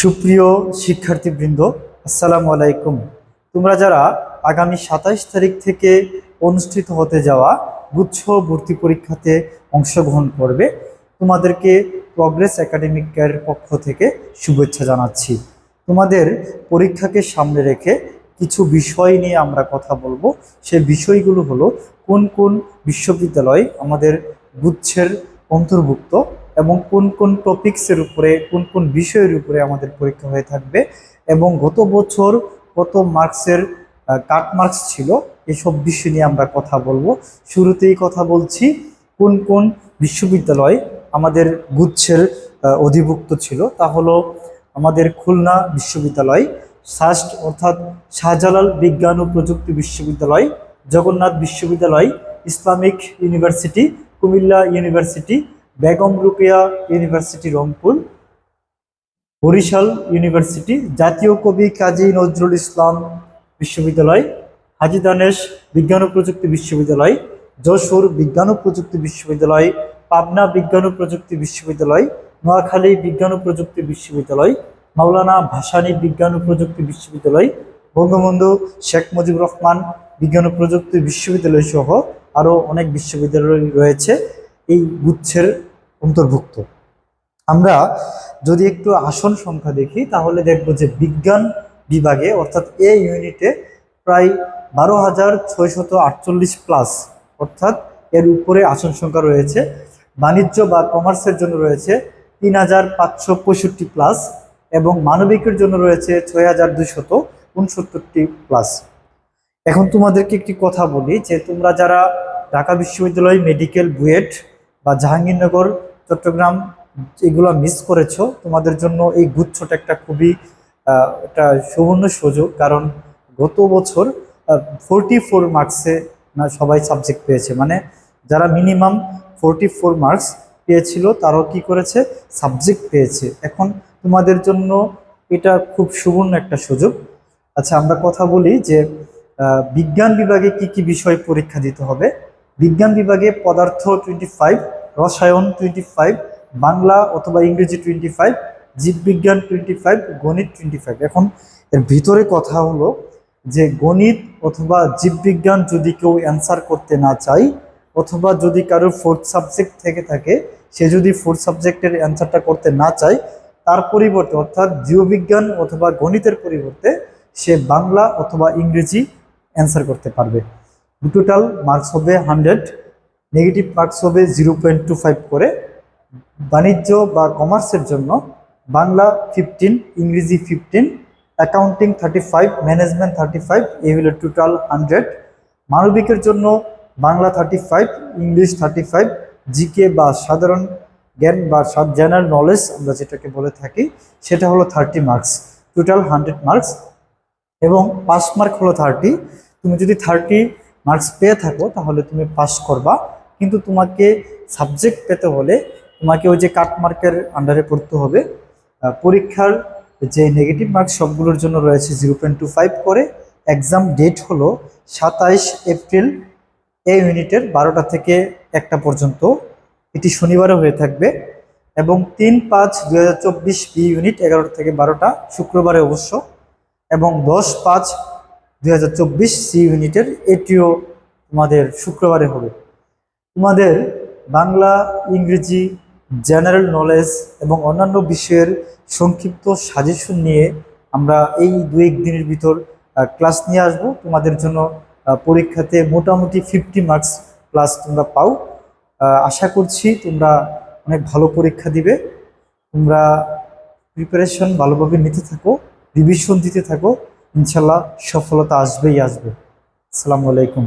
সুপ্রিয় শিক্ষার্থীবৃন্দ, আসসালামু আলাইকুম। তোমরা যারা আগামী সাতাইশ তারিখ থেকে অনুষ্ঠিত হতে যাওয়া গুচ্ছ ভর্তি পরীক্ষাতে অংশগ্রহণ করবে, তোমাদেরকে প্রগ্রেস একাডেমিকের পক্ষ থেকে শুভেচ্ছা জানাচ্ছি। তোমাদের পরীক্ষাকে সামনে রেখে কিছু বিষয় নিয়ে আমরা কথা বলব। সে বিষয়গুলো হলো, কোন কোন বিশ্ববিদ্যালয় আমাদের গুচ্ছের অন্তর্ভুক্ত? এবং কোন কোন টপিক্সের উপরে, কোন কোন বিষয়ের উপরে আমাদের পরীক্ষা হয়ে থাকবে এবং গত বছর কত মার্কসের কাট মার্কস ছিল, এসব বিষয় নিয়ে আমরা কথা বলব। শুরুতেই কথা বলছি, কোন কোন বিশ্ববিদ্যালয় আমাদের গুচ্ছের অধিভুক্ত ছিল, তা হলো আমাদের খুলনা বিশ্ববিদ্যালয় সাস্ট অর্থাৎ শাহজালাল বিজ্ঞান ও প্রযুক্তি বিশ্ববিদ্যালয়, জগন্নাথ বিশ্ববিদ্যালয়, Islamic university, Comilla university Begum Rokeya university Rangpur, Barishal university, জাতীয় কবি কাজী নজরুল ইসলাম বিশ্ববিদ্যালয়, হাজি দানেশ বিজ্ঞান ও প্রযুক্তি বিশ্ববিদ্যালয়, যশোর বিজ্ঞান ও প্রযুক্তি বিশ্ববিদ্যালয়, পাবনা বিজ্ঞান ও প্রযুক্তি বিশ্ববিদ্যালয়, নোয়াখালী বিজ্ঞান ও প্রযুক্তি বিশ্ববিদ্যালয়, মাওলানা ভাসানী বিজ্ঞান ও প্রযুক্তি বিশ্ববিদ্যালয়, বঙ্গবন্ধু শেখ মুজিবুর রহমান বিজ্ঞান ও প্রযুক্তি বিশ্ববিদ্যালয় সহ আরও অনেক বিশ্ববিদ্যালয় রয়েছে। এই গুচ্ছের অন্তর্ভুক্ত। আমরা যদি একটু আসন সংখ্যা দেখি, তাহলে দেখব যে বিজ্ঞান বিভাগে, অর্থাৎ এ ইউনিটে প্রায় বারো হাজার ছয়শত আটচল্লিশ প্লাস অর্থাৎ এর উপরে আসন সংখ্যা রয়েছে। বাণিজ্য বা কমার্সের জন্য রয়েছে তিন হাজার পাঁচশো পঁয়ষট্টি প্লাস এবং মানবিকের জন্য রয়েছে ছয় হাজার প্লাস এখন তোমাদেরকে একটি কথা বলি যে তোমরা যারা ঢাকা বিশ্ববিদ্যালয় মেডিকেল বুয়েট বা জাহাঙ্গীরনগর চট্টগ্রাম এগুলো মিস করেছ, তোমাদের জন্য এই গুচ্ছটা একটা খুবই একটা সুবর্ণ সুযোগ। কারণ গত বছর ফোরটি ফোর মার্কসে না সবাই সাবজেক্ট পেয়েছে। মানে যারা মিনিমাম ফোরটি ফোর মার্কস পেয়েছিল, তারাও কি করেছে? সাবজেক্ট পেয়েছে। এখন তোমাদের জন্য এটা খুব সুবর্ণ একটা সুযোগ। আচ্ছা আমরা কথা বলি যে বিজ্ঞান বিভাগে কি কি বিষয় পরীক্ষা দিতে হবে? বিজ্ঞান বিভাগে পদার্থ টোয়েন্টি ফাইভ রসায়ন টোয়েন্টি ফাইভ বাংলা অথবা ইংরেজি টোয়েন্টি ফাইভ জীববিজ্ঞান টোয়েন্টি ফাইভ গণিত টোয়েন্টি ফাইভ এখন এর ভিতরে কথা হলো যে গণিত অথবা জীববিজ্ঞান যদি কেউ অ্যান্সার করতে না চায়, অথবা যদি কারোর ফোর্থ সাবজেক্ট থেকে থাকে, সে যদি ফোর্থ সাবজেক্টের অ্যান্সারটা করতে না চায়, তার পরিবর্তে অর্থাৎ জীববিজ্ঞান অথবা গণিতের পরিবর্তে সে বাংলা অথবা ইংরেজি অ্যান্সার করতে পারবে। টোটাল মার্কস হবে হান্ড্রেড নেগেটিভ মার্কস হবে জিরো পয়েন্ট টু ফাইভ করে। বাণিজ্য বা কমার্সের জন্য বাংলা ফিফটিন ইংরেজি fifteen accounting thirty five management thirty five এই হলো টোটাল হান্ড্রেড মানবিকের জন্য Bangla thirty five English thirty five GK বা সাধারণ জ্ঞান বা জেনারেল নলেজ আমরা যেটাকে বলে থাকি, সেটা হলো thirty marks total hundred marks এবং পাস মার্ক হলো থার্টি তুমি যদি থার্টি মার্কস পেয়ে থাকো, তাহলে তুমি পাস করবা। কিন্তু তোমাকে সাবজেক্ট পেতে হলে তোমাকে ওই যে কাট মার্কের আন্ডারে পড়তে হবে। পরীক্ষার যে নেগেটিভ মার্কস সবগুলোর জন্য রয়েছে জিরো পয়েন্ট টু ফাইভ করে। এক্সাম ডেট হলো সাতাইশ এপ্রিল এই ইউনিটের বারোটা থেকে একটা পর্যন্ত। এটি শনিবারে হয়ে থাকবে এবং তিন পাঁচ দু হাজার চব্বিশ বি ইউনিট এগারোটা থেকে বারোটা শুক্রবারে অবশ্য এবং দশ পাঁচ দু হাজার চব্বিশ সি ইউনিটের এটিও তোমাদের শুক্রবারে হবে। তোমাদের বাংলা, ইংরেজি জেনারেল নলেজ এবং অন্যান্য বিষয়ের সংক্ষিপ্ত সাজেশন নিয়ে আমরা এই দু এক দিনের ভিতর ক্লাস নিয়ে আসব। তোমাদের জন্য পরীক্ষাতে মোটামুটি ফিফটি মার্কস প্লাস তোমরা পাও। আশা করছি তোমরা অনেক ভালো পরীক্ষা দিবে। তোমরা প্রিপারেশন ভালোভাবে নিতে থাকো রিভিশন দিতে থাকো। ইনশাল্লাহ সফলতা আসবেই আসবে। আসসালামু আলাইকুম।